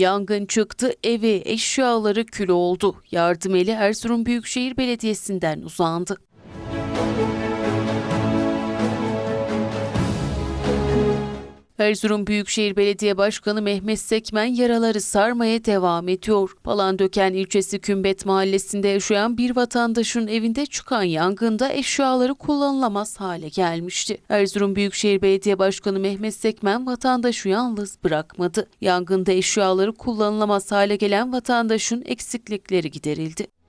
Yangın çıktı, evi, eşyaları kül oldu. Yardım eli Erzurum Büyükşehir Belediyesi'nden uzandı. Erzurum Büyükşehir Belediye Başkanı Mehmet Sekmen yaraları sarmaya devam ediyor. Palandöken ilçesi Kümbet mahallesinde yaşayan bir vatandaşın evinde çıkan yangında eşyaları kullanılamaz hale gelmişti. Erzurum Büyükşehir Belediye Başkanı Mehmet Sekmen vatandaşı yalnız bırakmadı. Yangında eşyaları kullanılamaz hale gelen vatandaşın eksiklikleri giderildi.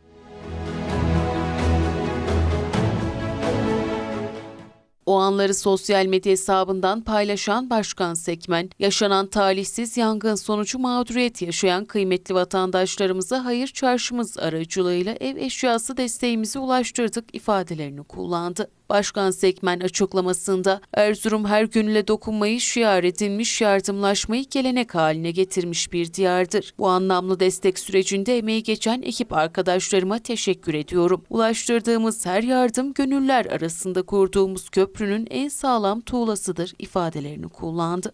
O anları sosyal medya hesabından paylaşan Başkan Sekmen, yaşanan talihsiz yangın sonucu mağduriyet yaşayan kıymetli vatandaşlarımıza hayır çarşımız aracılığıyla ev eşyası desteğimizi ulaştırdık ifadelerini kullandı. Başkan Sekmen açıklamasında Erzurum her gönüle dokunmayı şiar edilmiş yardımlaşmayı gelenek haline getirmiş bir diyardır. Bu anlamlı destek sürecinde emeği geçen ekip arkadaşlarıma teşekkür ediyorum. Ulaştırdığımız her yardım gönüller arasında kurduğumuz köprünün en sağlam tuğlasıdır ifadelerini kullandı.